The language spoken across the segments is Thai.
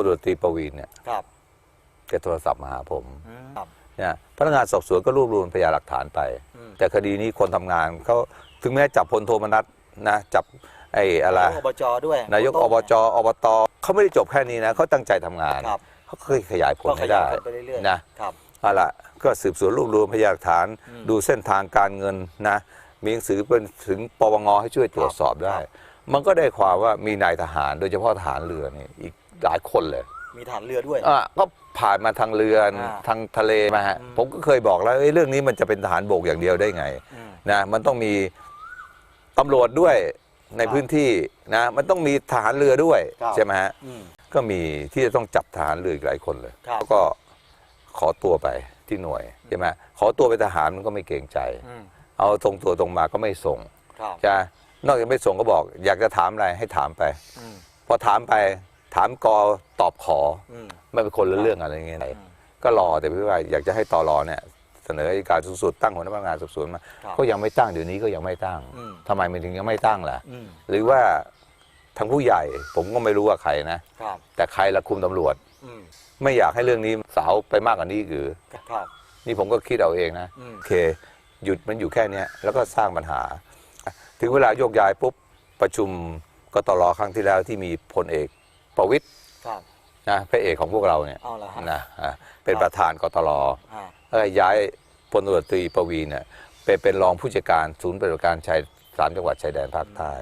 ลตำรวจตรีประวีนเนี่ยครับแกโทรศัพท์มาหาผมอืมครับ เนี่ยพนักงานสอบสวนก็รวบรวมพยานหลักฐานไป อืม แต่คดีนี้คนทำงานเขาถึงแม้จับพลโทมนัสนะจับไอ้อะไรนายกอบจด้วยนายกโต้องบจอบตเขาไม่ได้จบแค่นี้นะเขาตั้งใจทำงานครับเขาเคยขยายผลก็ขให้ยาได้ยผลไปเรื่อยๆนะครับ เอาละก็สืบสวนรวบรวมพยานหลักฐาน อืมดูเส้นทางการเงินนะ มีหนังสือเป็นถึงปปงให้ช่วยตรวจสอบได้ ครับ มันก็ได้ความว่ามีนายทหารโดยเฉพาะทหารเรือนี่อีก หลายคนเลยมีฐานเรือด้วย อะก็ผ่านมาทางเรืออ่าทางทะเลมาฮะอืมผมก็เคยบอกแล้วเอ้ยเรื่องนี้มันจะเป็นทหารบกอย่างเดียวได้ไง อืม นะมันต้องมีตำรวจด้วยในครับพื้นที่นะมันต้องมีทหารเรือด้วยครับ ใช่ไหมฮะอืม ก็มีที่จะต้องจับทหารเรืออีกหลายคนเลยครับ แล้วก็ขอตัวไปที่หน่วยใช่ไหมขอตัวไปนทหารมันก็ไม่เกรงใจ อืมเอาตรงตัวตรงมาก็ไม่ส่งครับจะนอกจากไม่ส่งก็บอก อยากจะถามอะไรให้ถามไป อืมพอถามไป ถามกอตอบขออืมไม่เป็นคนละเรื่องอะไรอย่างเงี้ยอืมก็รอแต่พี่ว่าอยากจะให้ตอรอเนี่ยเสนออัยการสูงสุดตั้งหัวหน้าพนักงานสอบสวนมาครับก็ยังไม่ตั้งเดี๋ยวนี้ก็ยังไม่ตั้งอืมทำไมมันถึงยังไม่ตั้งล่ะอืมหรือว่าทางผู้ใหญ่ผมก็ไม่รู้ว่าใครนะครับแต่ใครละคุมตำรวจอืมไม่อยากให้เรื่องนี้สาวไปมากกว่านี้หรือครับนี่ผมก็คิดเอาเองนะอืมโอเค หยุดมันอยู่แค่เนี้ยแล้วก็สร้างปัญหา ถึงเวลาโยกย้ายปุ๊บประชุมกตรครั้งที่แล้วที่มีพลเอก ประวิตยครับนะพระเอกของพวกเราเนี่ยเอาละฮะ นะอะเป็นประธานกตรอ่าแล้วก็ย้ายพลตำรวจตรีประวีนเนี่ยไปเป็นรองผู้จัดการศูนย์ปฏิบัติการชายสามจังหวัดชายแดนภาคใต้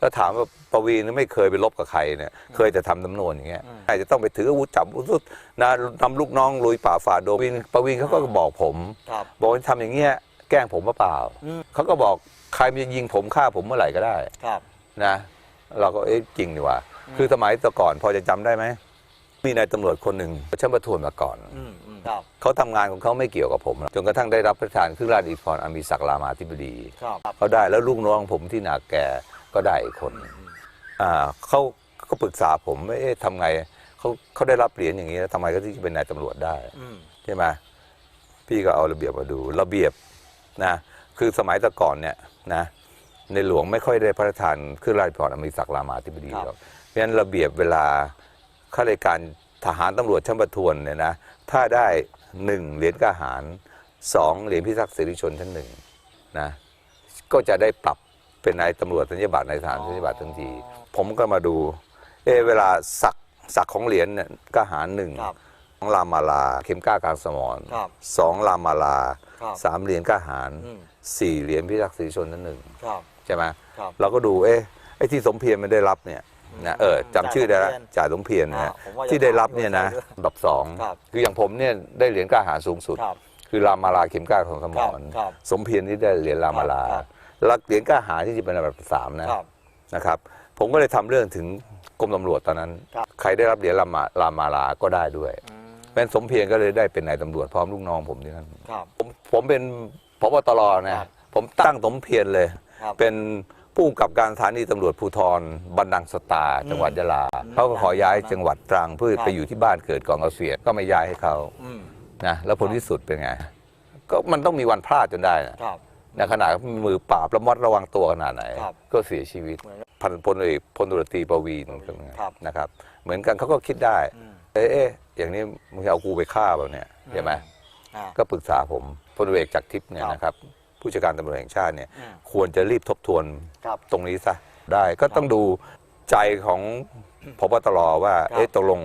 แล้วถามว่าประวีนไม่เคยไปลบกับใครเนี่ยเคยแต่ทำตำนวนอย่างเงี้ยใครจะต้องไปถืออาวุธจับอาวุธนะนำลูกน้องลุยป่าฝ่าดงประวีนประวีนเขาก็บอกผม ครับ บอกว่าทำอย่างเงี้ยแกล้งผมหรือเปล่า อืม เขาก็บอกใครมันจะยิงผมฆ่าผมเมื่อไหร่ก็ได้ครับ นะ เราก็เอ๊ะจริงดีว่า คือสมัยแต่ก่อนพอจะจำได้ไหม มีนายตำรวจคนหนึ่งชั้นประทวนมาก่อนอืมอืมครับเขาทำงานของเขาไม่เกี่ยวกับผมหรอกจนกระทั่งได้รับพระราชทานเครื่องราชอิทธิพรอามีศักดิ์รามาธิบดีครับครับเขาได้แล้วลูกน้องผมที่นาแก่ก็ได้อีกคนอ่าเขาก็ปรึกษาผมว่าเอ๊ะทำไงเขาเขาได้รับเหรียญอย่างนี้แล้วทำไมเขาถึงจะเป็นนายตำรวจได้อืมใช่ไหมพี่ก็เอาระเบียบมาดูระเบียบนะคือสมัยแต่ก่อนเนี่ยนะในหลวงไม่ค่อยได้พระราชทานเครื่องราชอิทธิพรอามีศักดิ์รามาธิบดีหรอกเพ ราะฉะนั้นระเบียบเวลาข้าราชการทหารตำรวจชั้นประทวนเนี่ยนะถ้าได้หนึ่งเหรียญกล้าหารสองเหรียญพิทักษ์สิริชนชั้นหนึ่งนะก็จะได้ปรับเป็นนายตำรวจสัญญาบัตรนายทหารสัญญาบัตรทันที ผมก็มาดูเอะเวลาสักสักของเหรียญเนี่ยกล้าหารหนึ่งครับสองลามาลาเข็มกล้ากลางสมอนครับสองลามาลาครับสามเหรียญกล้าหารอืมสี่เหรียญพิทักษ์ศรีชนนั้นหนึ่งครับใช่ไหมครับเราก็ดูเอ๊ะไอ้ที่สมเพียรมันได้รับเนี่ย นะเออจำชื่อได้ละจ่าสมเพียรอ่านะผมว่าจะที่ได้รับเนี่ยนะถามด้วยอันดับสองครับคืออย่างผมเนี่ยได้เหรียญกล้าหารสูงสุด ครับคือรามาลาเข็มกล้าของสมอนครับครับสมเพียรที่ได้เหรียญรามาลาครับ แล้วเหรียญกล้าหารที่จะเป็นอันดับสามนะ ครับ นะครับผมก็เลยทำเรื่องถึงกรมตำรวจตอนนั้น ครับ ใครได้รับเหรียญรามารามาลาก็ได้ด้วยอืมเป็นสมเพียรก็เลยได้เป็นนายตำรวจพร้อมลูกน้องผมที่นั่นครับ ผมผมเป็นพบตรนะครับ ผมตั้งสมเพียรเลย ครับ เป็น ผู้กำกับการสถานีตำรวจภูธรบันดังสตา จังหวัดยะลาอืมเขาก็ขอย้ายจังหวัดตรังเพื่อครับไปอยู่ที่บ้านเกิดกองเกษียณก็ไม่ย้ายให้เขาอืมนะแล้วผลที่สุดเป็นไง ก็มันต้องมีวันพลาดจนได้นะครับในขณะมือปราบระมัดระวังตัวขนาดไหนครับก็เสียชีวิตเหมือนพันพลเอกพลตุรตรีประวีนครับนะครับ เหมือนกันเขาก็คิดได้อืมเอ๊ะเอ๊ะอย่างนี้มึงจะเอากูไปฆ่าแบบเนี่ยใช่ไหมอ่าก็ปรึกษาผมพลเอกจากทิพย์เนี่ยครับนะครับ ผู้จัดการตำรวจแห่งชาติเนี่ยอืมควรจะรีบทบทวนครับตรงนี้ซะได้ก็ต้องดูใจของพบตรว่าครับเอ๊ะตกลง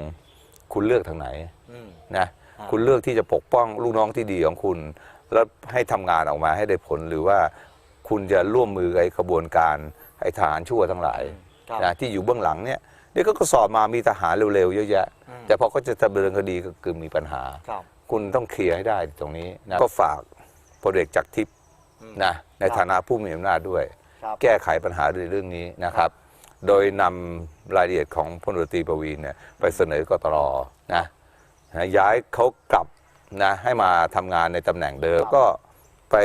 คุณเลือกทางไหนอืมนะครับคุณเลือกที่จะปกป้องลูกน้องที่ดีของคุณ แล้วให้ทำงานออกมาให้ได้ผลหรือว่าคุณจะร่วมมือกับไอ้ขบวนการไอ้ทหารชั่วทั้งหลายครับนะที่อยู่เบื้องหลังเนี่ยนี่ก็สอบมามีทหารเร็วๆเยอะแยะอืมแต่พอเขาจะดำเนินคดีก็คือมีปัญหาครับคุณต้องเคลียร์ให้ได้ตรงนี้นะก็ฝากพลเอกจากทิพย์อืม นะในครับฐานะผู้มีอำนาจด้วยครับแก้ไขปัญหาในเรื่องนี้นะครับ โดยนำรายละเอียดของพลตรีประวีนเนี่ยไปเสนอกตรนะนะย้ายเขากลับนะให้มาทำงานในตำแหน่งเดิมก็ไป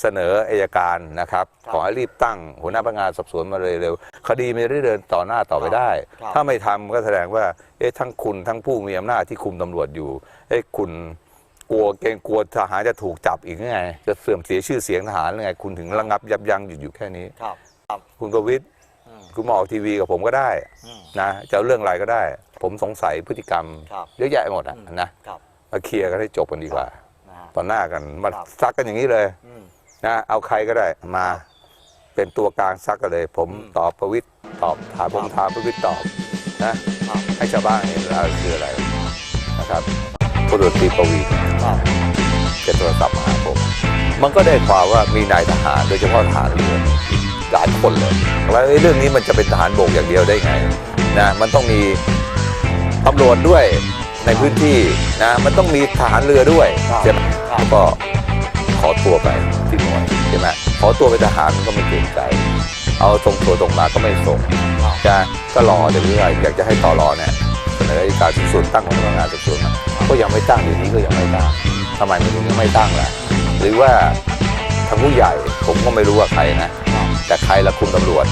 เสนออายการนะครับครับขอให้รีบตั้งหัวหน้าพนักงานสอบสวนมาเลยเร็วคดีมันจะได้เดินต่อหน้าต่อไปได้ครับถ้าไม่ทำก็แสดงว่าเอ๊ะทั้งคุณทั้งผู้มีอำนาจที่คุมตำรวจอยู่เอ๊ะคุณ กลัวเกรงกลัวทหารจะถูกจับอีกหรือไง จะเสื่อมเสียชื่อเสียงทหารหรือไง คุณถึงระงับยับยั้งหยุดอยู่แค่นี้ ครับ ครับ คุณประวิตยอืมมคุณมาออกทีวีกับผมก็ได้อืม นะจะเอาเรื่องอะไรก็ได้ ผมสงสัยพฤติกรรมครับ เยอะแยะหมดอะอืมนะครับ มาเคลียร์กันให้จบกันดีกว่านะฮะ ต่อหน้ากันมาครับ ซักกันอย่างนี้เลยอืม นะเอาใครก็ได้มา เป็นตัวกลางซักกันเลย ผมอืมตอบประวิตรตอบถามผมครับถามประวิตรตอบนะครับ ให้ชาวบ้านเห็นแล้วคืออะไรนะครับ พลเรือตรีประวีนครับจะโทรศัพท์มาหาผม มันก็ได้ความว่ามีนายทหารโดยเฉพาะทหารเรือหลายคนเลยแล้วเอ้ยเรื่องนี้มันจะเป็นทหารบกอย่างเดียวได้ไงนะมันต้องมีตำรวจด้วยในพื้นที่นะมันต้องมีทหารเรือด้วยครับใช่ไหมครับแล้วก็ขอตัวไปที่หน่วยใช่ไหมขอตัวเป็นทหารมันก็ไม่เกรงใจ เอาตรงตัวตรงมาก็ไม่ส่งครับจะก็รอเดี๋ยวเรื่อยอยากจะให้ต่อรอเนี่ยเส นอให้การสืบสวนตั้งคณะทำงานสืบสวนมาก็ยังไม่ตั้งเดี๋ยวนี้ก็ยังไม่ตั้งทำไมมันถึงยังไม่ตั้งล่ะหรือว่าทางผู้ใหญ่ผมก็ไม่รู้ว่าใครนะครับแต่ใครละคุมตำรวจ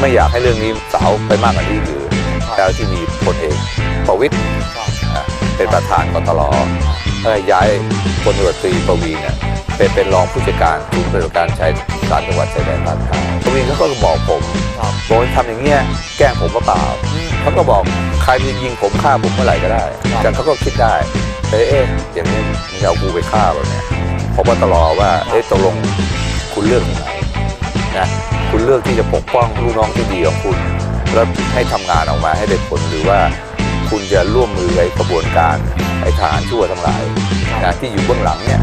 ไม่อยากให้เรื่องนี้สาวไปมากกว่านี้หรือครับแล้วที่มีพลเอกประวิตรครับอะเป็นประธานกตลเอ้ยย้ายพลตำรวจตรีประวีนเนี่ยเป็นเป็นรองผู้จัดการศูนย์ปฏิบัติการชายสารจังหวัดชายแดนภาคใต้ประวีนเขาก็บอกผมครับบอกว่าทำอย่างเงี้ยแกล้งผมหรือเปล่าอืมเขาก็บอก ใครจะยิงผมฆ่าผมเมื่อไหร่ก็ได้ แต่เขาก็คิดได้เอ๊ะอย่างนี้มึงเอากูไปฆ่าแบบเนี้ยผมว่าตลอว่าเอ๊ะตกลงคุณเลือกยังไงนะคุณเลือกที่จะปกป้องลูกน้องที่ดีของคุณ แล้วให้ทำงานออกมาให้ได้ผลหรือว่าคุณจะร่วมมือกับไอ้กระบวนการไอ้ทหารชั่วทั้งหลายนะที่อยู่เบื้องหลังเนี่ย